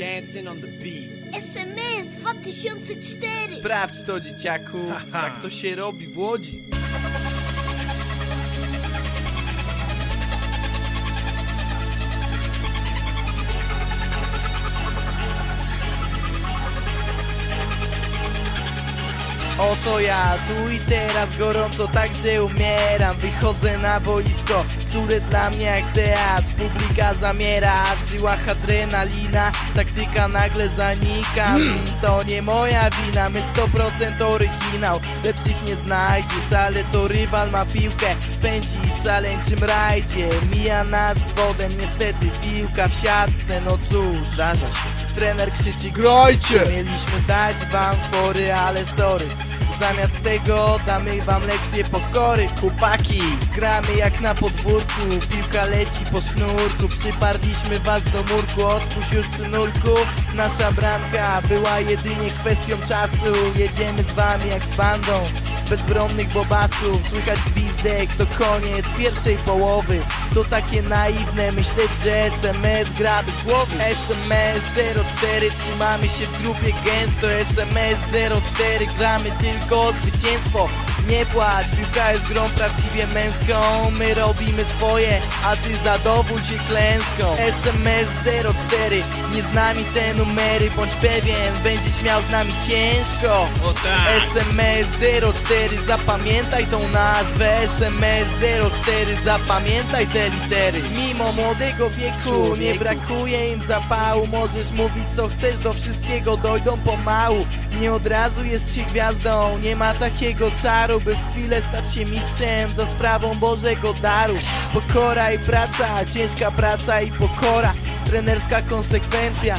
Dancing on the beat. SMS 2004 Sprawdź to dzieciaku, tak to się robi w Łodzi Oto ja, tu i teraz gorąco, także umieram. Wychodzę na boisko, które dla mnie jak teatr. Publika zamiera, w żyłach adrenalina. Taktyka nagle zanika, mm, to nie moja wina. My 100% oryginał, lepszych nie znajdziesz Ale to rywal ma piłkę, pędzi w szaleńczym rajdzie. Mija nas z wodem, niestety piłka w siatce. No cóż, zdarza się. Trener krzyczy grajcie! Mieliśmy dać wam fory, ale sorry Zamiast tego damy wam lekcję pokory. Chłopaki, gramy jak na podwórku. Piłka leci po sznurku. Przyparliśmy was do murku. Otwórz już synulku Nasza bramka była jedynie kwestią czasu. Jedziemy z wami jak z bandą Bezbronnych bobasów. Słychać gwizdek, to koniec pierwszej połowy. To takie naiwne myśleć, że SMS gra bez głowy. SMS 04 trzymamy się w grupie gęsto. SMS 04 gramy tylko o zwycięstwo Nie płacz, piłka jest grą prawdziwie męską. My robimy swoje, a ty zadowól się klęską. SMS 04 nie z nami te numery Bądź pewien, będziesz miał z nami ciężko. O tak. SMS 04 Zapamiętaj tą nazwę. SMS 04 Zapamiętaj te litery. Mimo młodego wieku. Nie brakuje im zapału. Możesz mówić co chcesz Do wszystkiego dojdą pomału. Nie od razu jest się gwiazdą Nie ma takiego czaru By w chwilę stać się mistrzem Za sprawą Bożego daru. Pokora i praca Ciężka praca i pokora. Trenerska konsekwencja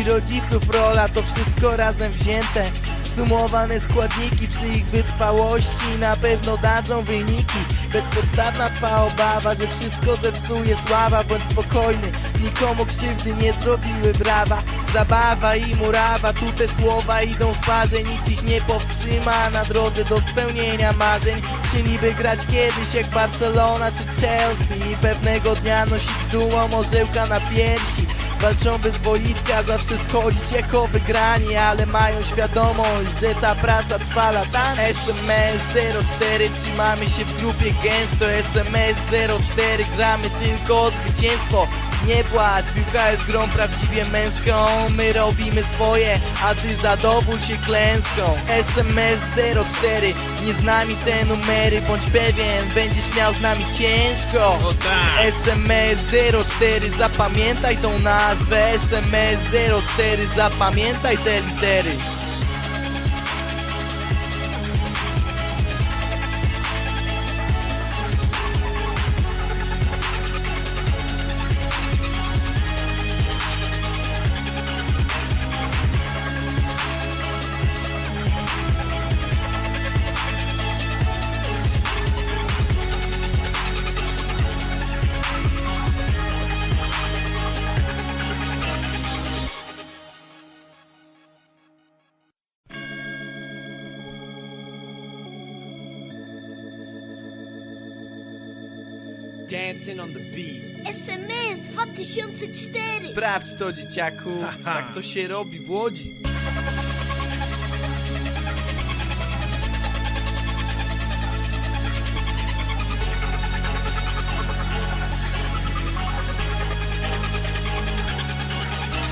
I rodziców rola To wszystko razem wzięte. Sumowane składniki przy ich wytrwałości na pewno dadzą wyniki Bezpodstawna twa obawa, że wszystko zepsuje sława. Bądź spokojny, nikomu krzywdy nie zrobiły brawa. Zabawa i murawa, tu te słowa idą w parze. Nic ich nie powstrzyma na drodze do spełnienia marzeń. Chcieliby grać kiedyś jak Barcelona czy Chelsea. I pewnego dnia nosić dumą orzełka na piersi Walczą bez boiska, zawsze schodzić jako wygrani Ale mają świadomość, że ta praca trwa latami SMS 04, trzymamy się w grupie gęsto. SMS 04, gramy tylko o zwycięstwo nie płacz, piłka jest grą prawdziwie męską. My robimy swoje, a ty zadowól się klęską. SMS 04, nie z nami te numery Bądź pewien, będziesz miał z nami ciężko. O tak. SMS 04 Zapamiętaj tą nazwę. SMS 04 Zapamiętaj te litery Dancing on the beat. SMS 2004 Sprawdź to dzieciaku. Tak to się robi w Łodzi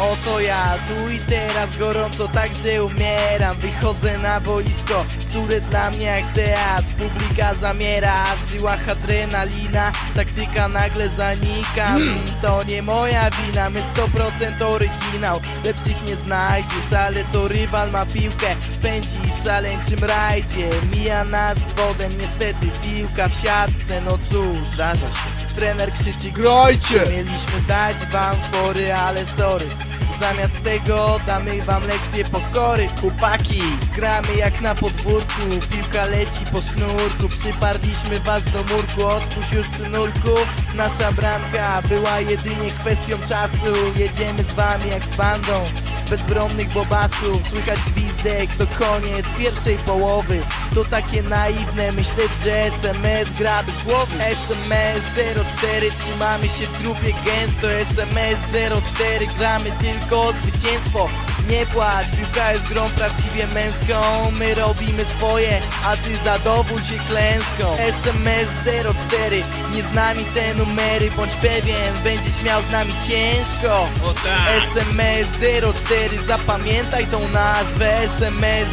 Oto ja, tu i teraz gorąco, także umieram. Wychodzę na boisko, które dla mnie jak teatr. Publika zamiera, w żyłach adrenalina. Taktyka nagle zanika, mm, to nie moja wina My 100% oryginał, lepszych nie znajdziesz Ale to rywal ma piłkę, pędzi w szaleńczym rajdzie Mija nas z wodem, niestety piłka w siatce No cóż, zdarza się. Trener krzyczy grajcie! Mieliśmy dać wam fory, ale sorry Zamiast tego damy wam lekcję pokory. Chłopaki, gramy jak na podwórku. Piłka leci po sznurku. Przyparliśmy was do murku. Otwórz już synulku. Nasza bramka była jedynie kwestią czasu. Jedziemy z wami jak z bandą. Bezbronnych bobasów. Słychać gwizd gwizdek to koniec pierwszej połowy. To takie naiwne myśleć, że SMS graby z głowy. SMS 04 trzymamy się w grupie gęsto. SMS 04 gramy tylko o zwycięstwo. Nie płacz, piłka jest grą prawdziwie męską. My robimy swoje, a ty zadowól się klęską. SMS 04, nie z nami te numery Bądź pewien, będziesz miał z nami ciężko. O tak! SMS 04, zapamiętaj tą nazwę SMS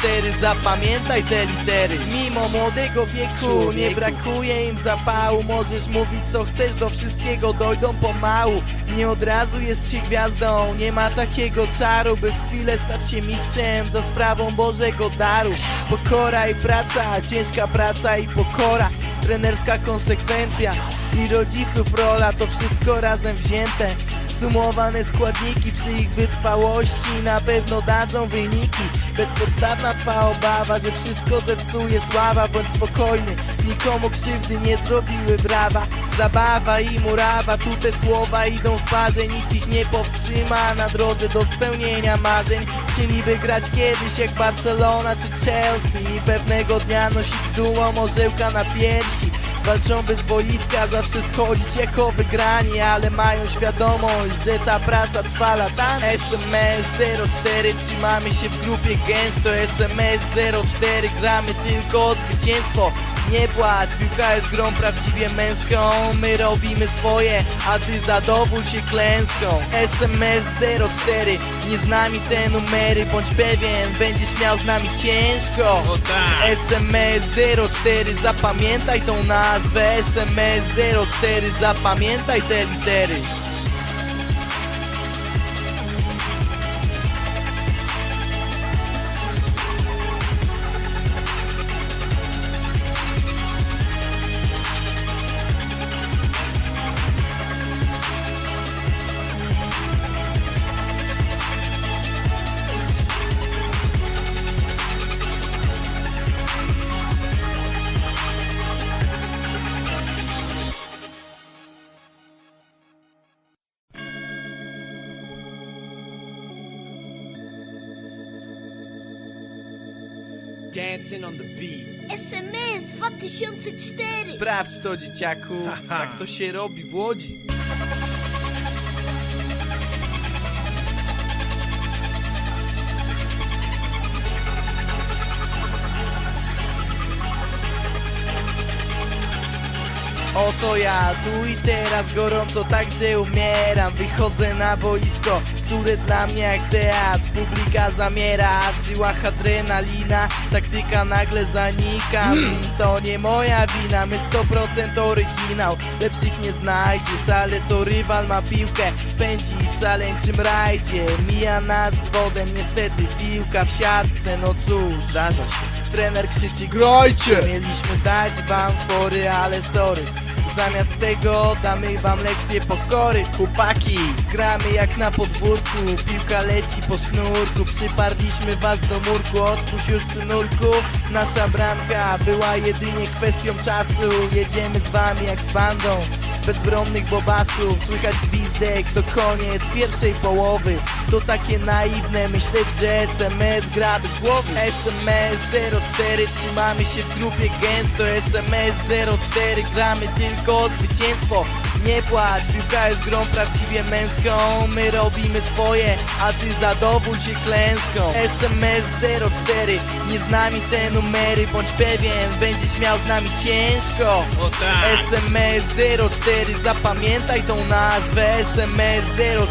04, zapamiętaj te litery. Mimo młodego wieku nie brakuje im zapału. Możesz mówić co chcesz, do wszystkiego dojdą pomału. Nie od razu jest się gwiazdą, nie ma takiego czaru By w chwilę stać się mistrzem za sprawą Bożego daru. Pokora i praca, ciężka praca i pokora Trenerska konsekwencja i rodziców rola To wszystko razem wzięte Sumowane składniki przy ich wytrwałości na pewno dadzą wyniki. Bezpodstawna twa obawa, że wszystko zepsuje sława Bądź spokojny, nikomu krzywdy nie zrobiły brawa. Zabawa i murawa, tu te słowa idą w parze. Nic ich nie powstrzyma na drodze do spełnienia marzeń. Chcieli wygrać kiedyś jak Barcelona czy Chelsea. I pewnego dnia nosić dumą orzełka na piersi Walczą bez boiska, zawsze schodzić jako wygrani Ale mają świadomość, że ta praca trwa latami SMS 04, trzymamy się w grupie gęsto. SMS 04, gramy tylko o zwycięstwo nie płacz, piłka jest grą prawdziwie męską. My robimy swoje, a ty zadowól się klęską. SMS 04, nie z nami te numery Bądź pewien, będziesz miał z nami ciężko. O tak! SMS 04 Zapamiętaj tą nazwę. SMS 04 Zapamiętaj te litery Sprawdź to dzieciaku Tak to się robi w Łodzi Oto ja, tu i teraz gorąco, także umieram. Wychodzę na boisko, które dla mnie jak teatr. Publika zamiera, w żyłach adrenalina. Taktyka nagle zanika, mm, to nie moja wina. My 100% oryginał, lepszych nie znajdziesz Ale to rywal ma piłkę, pędzi w szaleńczym rajdzie Mija nas z wodem, niestety piłka w siatce No cóż, zdarza się. Trener krzyczy Grajcie! Mieliśmy dać wam fory, ale sorry Zamiast tego damy wam lekcję pokory. Chłopaki, gramy jak na podwórku. Piłka leci po sznurku. Przyparliśmy was do murku. Otwórz już synurku. Nasza bramka była jedynie kwestią czasu. Jedziemy z wami jak z bandą Bezbronnych bobasów Słychać gwizdek to koniec pierwszej połowy. To takie naiwne myśleć, że SMS graby z głowy. SMS 04 trzymamy się w grupie gęsto. SMS 04 gramy tylko o zwycięstwo nie płacz, piłka jest grą prawdziwie męską. My robimy swoje, a ty zadowól się klęską. SMS 04, nie z nami te numery Bądź pewien, będziesz miał z nami ciężko. O tak! SMS 04, zapamiętaj tą nazwę. SMS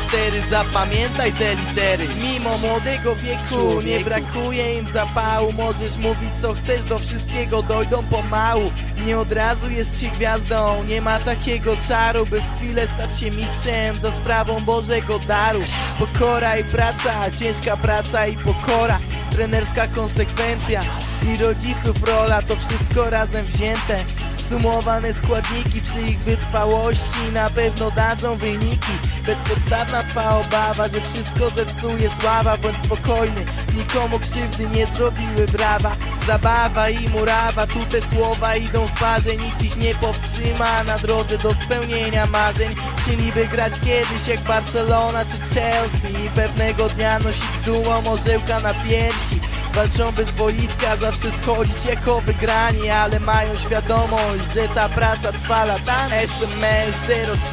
04, zapamiętaj te litery. Mimo młodego wieku nie brakuje im zapału. Możesz mówić co chcesz, do wszystkiego dojdą pomału. Nie od razu jest się gwiazdą, nie ma takiego czaru By w chwilę stać się mistrzem za sprawą Bożego daru. Pokora i praca, ciężka praca i pokora. Trenerska konsekwencja i rodziców rola To wszystko razem wzięte Sumowane składniki przy ich wytrwałości na pewno dadzą wyniki. Bezpodstawna twa obawa, że wszystko zepsuje sława. Bądź spokojny, nikomu krzywdy nie zrobiły brawa. Zabawa i murawa, tu te słowa idą w parze. Nic ich nie powstrzyma na drodze do spełnienia marzeń. Chcieliby grać kiedyś jak Barcelona czy Chelsea. I pewnego dnia nosić dumą orzełka na piersi Walczą bez boiska, zawsze schodzić jako wygrani Ale mają świadomość, że ta praca trwa latami SMS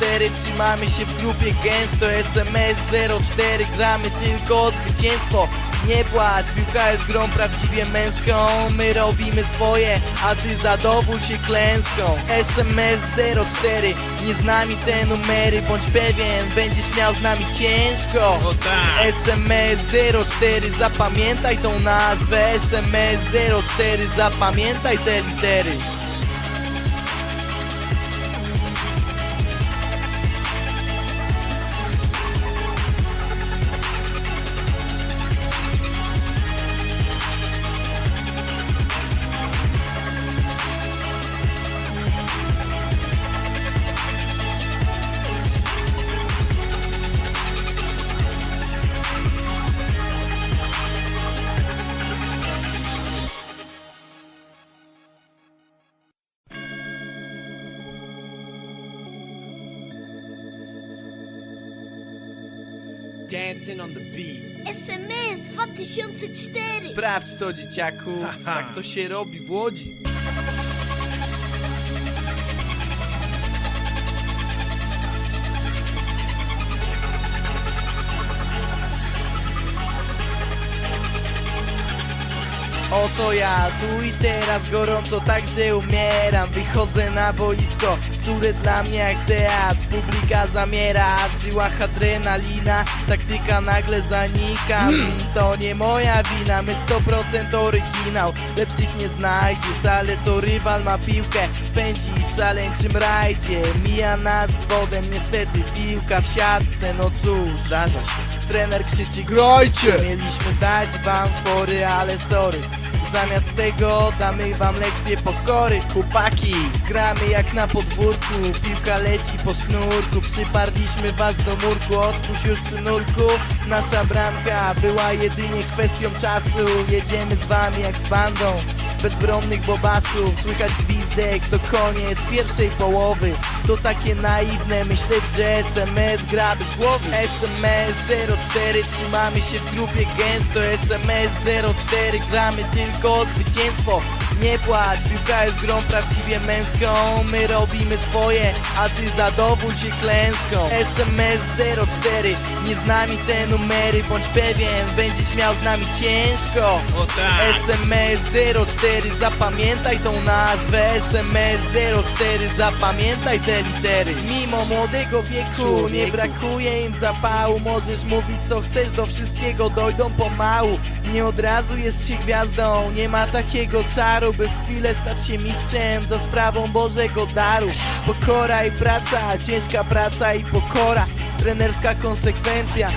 04, trzymamy się w grupie gęsto. SMS 04, gramy tylko o zwycięstwo nie płacz, piłka jest grą prawdziwie męską. My robimy swoje, a ty zadowól się klęską. SMS 04, nie z nami te numery. Bądź pewien, będziesz miał z nami ciężko. O tak! SMS 04 Zapamiętaj tą nazwę. SMS 04 Zapamiętaj te litery Dancing on the beat. SMS 2004 Sprawdź to dzieciaku. Tak to się robi w Łodzi. Oto ja, tu i teraz gorąco, także umieram. Wychodzę na boisko, które dla mnie jak teatr Publika zamiera, w żyłach adrenalina. Taktyka nagle zanika, mm, to nie moja wina. My 100% oryginał, lepszych nie znajdziesz Ale to rywal ma piłkę, pędzi w szaleńczym rajdzie. Mija nas z wodem, niestety piłka w siatce. No cóż, zdarza się, trener krzyczy Grajcie! Mieliśmy dać wam fory, ale sorry Zamiast tego damy wam lekcję pokory. Chłopaki, gramy jak na podwórku. Piłka leci po sznurku. Przyparliśmy was do murku. Odpuść już synurku. Nasza bramka była jedynie kwestią czasu. Jedziemy z wami jak z bandą Bezbronnych bobasów Słychać gwizdek, to koniec pierwszej połowy. To takie naiwne myśleć, że SMS gra bez głowy. SMS 04 Trzymamy się w grupie gęsto. SMS 04 Gramy tylko o zwycięstwo. Nie płacz, piłka jest grą prawdziwie męską. My robimy swoje, a ty zadowól się klęską. SMS 04, nie z nami te numery Bądź pewien, będziesz miał z nami ciężko. O tak! SMS 04, zapamiętaj tą nazwę SMS 04, zapamiętaj te litery. Mimo młodego wieku nie brakuje im zapału Możesz mówić co chcesz, do wszystkiego dojdą pomału. Nie od razu jest się gwiazdą, nie ma takiego czaru By w chwilę stać się mistrzem za sprawą Bożego daru. Pokora i praca, ciężka praca i pokora Trenerska konsekwencja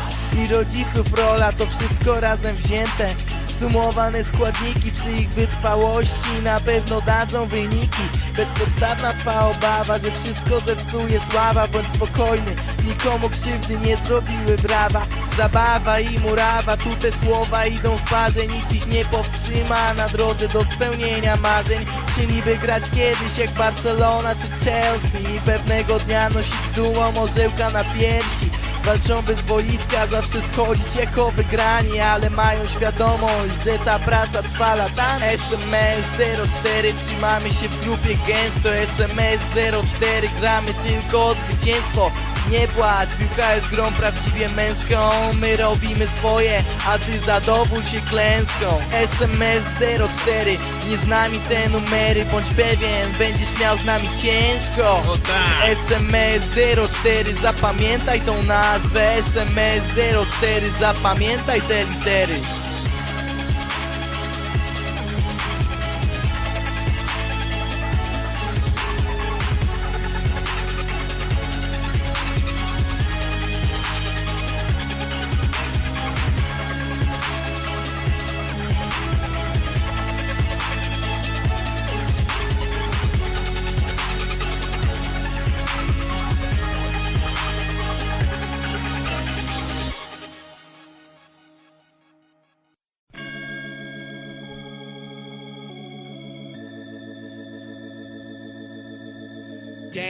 i rodziców rola To wszystko razem wzięte Sumowane składniki przy ich wytrwałości na pewno dadzą wyniki. Bezpodstawna twa obawa, że wszystko zepsuje sława Bądź spokojny, nikomu krzywdy nie zrobiły brawa. Zabawa i murawa, tu te słowa idą w parze. Nic ich nie powstrzyma na drodze do spełnienia marzeń. Chcieliby grać kiedyś jak Barcelona czy Chelsea? I pewnego dnia nosić dumą orzełka na piersi Walczą bez boiska, zawsze schodzić jako wygrani Ale mają świadomość, że ta praca trwa latami SMS 04, trzymamy się w grupie gęsto. SMS 04, gramy tylko o zwycięstwo nie płacz, piłka jest grą prawdziwie męską. My robimy swoje, a ty zadowól się klęską. SMS 04, nie z nami te numery Bądź pewien, będziesz miał z nami ciężko. O tak! SMS 04 Zapamiętaj tą nazwę. SMS 04 Zapamiętaj te litery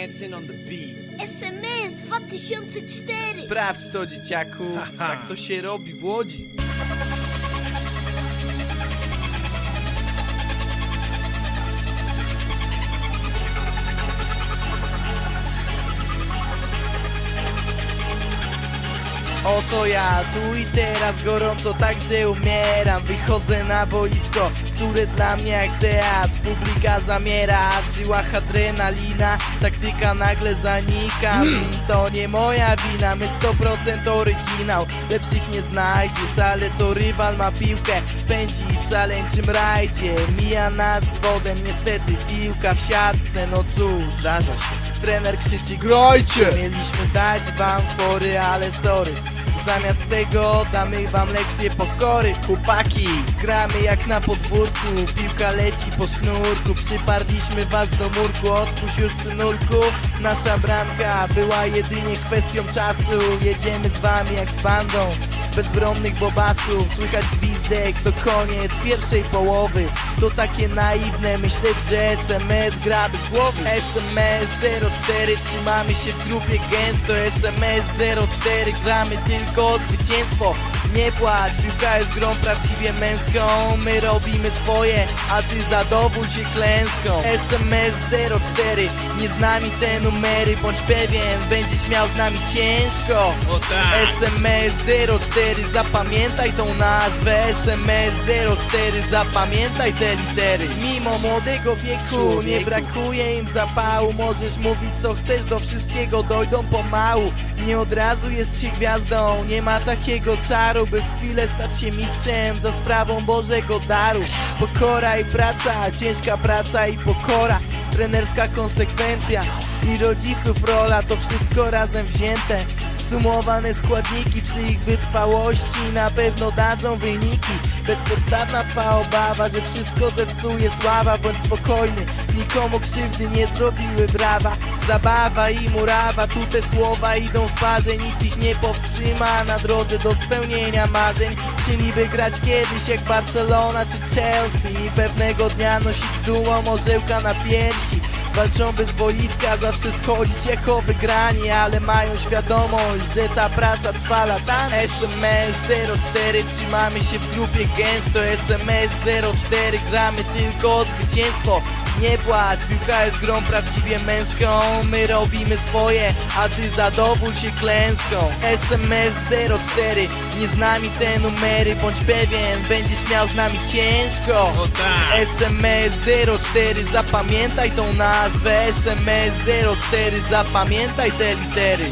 Dancing on the beat. SMS 2004 Sprawdź to dzieciaku, tak to się robi w Łodzi Oto ja, tu i teraz gorąco, także umieram. Wychodzę na boisko, które dla mnie jak teatr. Publika zamiera, w żyłach adrenalina. Taktyka nagle zanika, to nie moja wina. My 100% oryginał, lepszych nie znajdziesz Ale to rywal ma piłkę, pędzi w szaleńczym rajdzie Mija nas z wodem, niestety piłka w siatce No cóż, zdarza się. Trener krzyczy grajcie! Mieliśmy dać wam fory, ale sorry Zamiast tego damy wam lekcję pokory. Chłopaki, gramy jak na podwórku. Piłka leci po sznurku. Przyparliśmy was do murku. Odpuść już synulku Nasza bramka była jedynie kwestią czasu. Jedziemy z wami jak z bandą. Bezbronnych bobasów. Słychać gwizdek, to koniec pierwszej połowy. To takie naiwne myśleć, że SMS gra bez głowy. SMS 04 Trzymamy się grupie gęsto SMS 04 Gramy tylko o zwycięstwo Nie płacz, piłka jest grą prawdziwie męską. My robimy swoje, a ty zadowól się klęską. SMS 04 Nie z nami te numery, bądź pewien Będziesz miał z nami ciężko. O tak. SMS 04 Zapamiętaj tą nazwę. SMS 04 Zapamiętaj te litery. Mimo młodego wieku. Nie brakuje im zapału. Możesz mówić co chcesz Do wszystkiego dojdą pomału. Nie od razu jest się gwiazdą Nie ma takiego czaru By w chwilę stać się mistrzem Za sprawą Bożego daru. Pokora i praca Ciężka praca i pokora. Trenerska konsekwencja i rodziców rola to wszystko razem wzięte Sumowane składniki przy ich wytrwałości na pewno dadzą wyniki. Bezpodstawna twa obawa, że wszystko zepsuje sława Bądź spokojny, nikomu krzywdy nie zrobiły brawa. Zabawa i murawa, tu te słowa idą w parze Nic ich nie powstrzyma. Na drodze do spełnienia marzeń Chcieliby grać kiedyś jak Barcelona czy Chelsea. Pewnego dnia nosić dumą orzełka na piersi Walczą bez boiska, zawsze schodzić jako wygrani Ale mają świadomość, że ta praca trwa latami SMS 04, trzymamy się w grupie gęsto. SMS 04, gramy tylko o zwycięstwo nie płacz, piłka jest grą prawdziwie męską. My robimy swoje, a ty zadowól się klęską. SMS 04, nie z nami te numery Bądź pewien, będziesz miał z nami ciężko. O tak. SMS 04 Zapamiętaj tą nazwę. SMS 04 Zapamiętaj te litery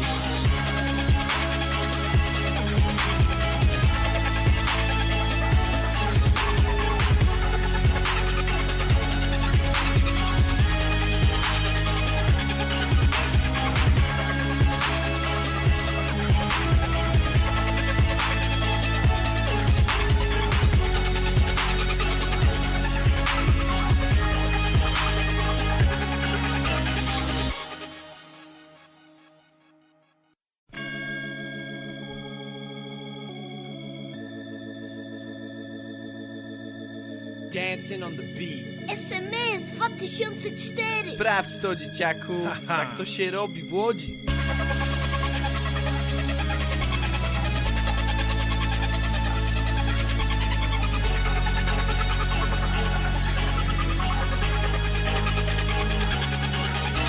Dancing on the beat. SMS 2004 Sprawdź to dzieciaku. Tak to się robi w Łodzi.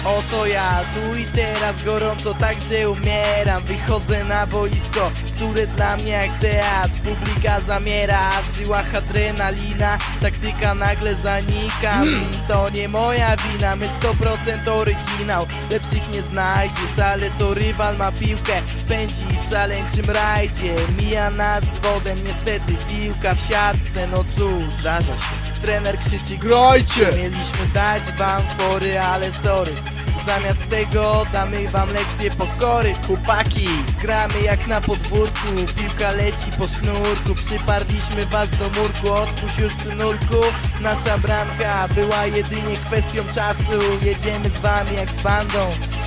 Oto ja, tu i teraz gorąco, także umieram. Wychodzę na boisko, które dla mnie jak teatr Publika zamiera, w żyłach adrenalina Taktyka nagle zanika, to nie moja wina My 100% oryginał, lepszych nie znajdziesz Ale to rywal ma piłkę, pędzi w szaleńczym rajdzie Mija nas z wodem, niestety piłka w siatce No cóż, zdarza się. Trener krzyczy grajcie! Mieliśmy dać wam fory, ale sorry Zamiast tego damy wam lekcję pokory. Chłopaki, gramy jak na podwórku. Piłka leci po sznurku. Przyparliśmy was do murku. Odpuść już synulku Nasza bramka była jedynie kwestią czasu. Jedziemy z wami jak z bandą.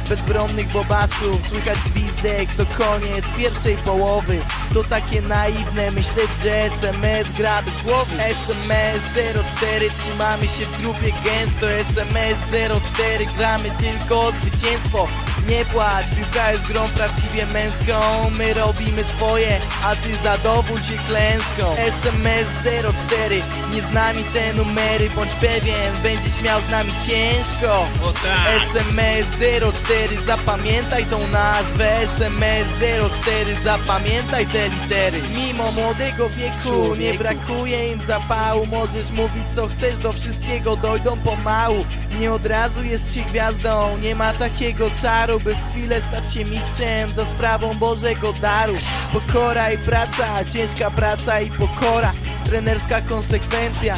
Bezbronnych bobasów. Słychać gwizdek, to koniec pierwszej połowy. To takie naiwne myśleć, że SMS gra bez głowy. SMS 04 trzymamy się w grupie gęsto. SMS 04 gramy tylko o zwycięstwo nie płacz, piłka jest grą prawdziwie męską. My robimy swoje, a ty zadowól się klęską. SMS 04, nie z nami te numery Bądź pewien, będziesz miał z nami ciężko. O tak. SMS 04, zapamiętaj tą nazwę. SMS 04, zapamiętaj te litery. Mimo młodego wieku nie brakuje im zapału. Możesz mówić co chcesz, do wszystkiego dojdą pomału. Nie od razu jest się gwiazdą, nie ma takiego czaru By w chwilę stać się mistrzem za sprawą Bożego daru. Pokora i praca, ciężka praca i pokora. Trenerska konsekwencja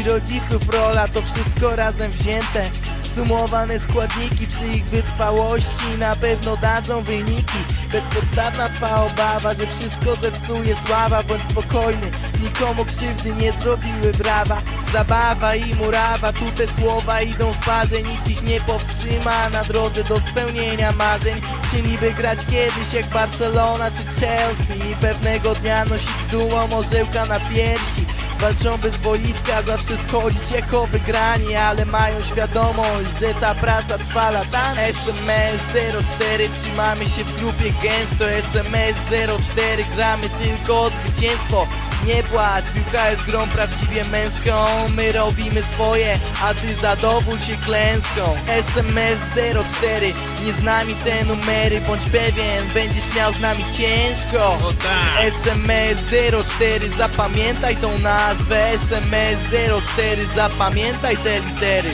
i rodziców rola To wszystko razem wzięte Sumowane składniki przy ich wytrwałości na pewno dadzą wyniki. Bezpodstawna twa obawa, że wszystko zepsuje sława Bądź spokojny, nikomu krzywdy nie zrobiły brawa. Zabawa i murawa, tu te słowa idą w parze Nic ich nie powstrzyma. Na drodze do spełnienia marzeń Chcieli wygrać kiedyś jak Barcelona czy Chelsea. I pewnego dnia nosić dumą orzełka na piersi Walczą bez boiska, zawsze schodzić jako wygrani Ale mają świadomość, że ta praca trwa latami SMS 04, trzymamy się w grupie gęsto. SMS 04, gramy tylko o zwycięstwo nie płacz, piłka jest grą prawdziwie męską. My robimy swoje, a ty zadowól się klęską. SMS 04, nie z nami te numery Bądź pewien, będziesz miał z nami ciężko. O tak. SMS 04 Zapamiętaj tą nazwę. SMS 04 Zapamiętaj te litery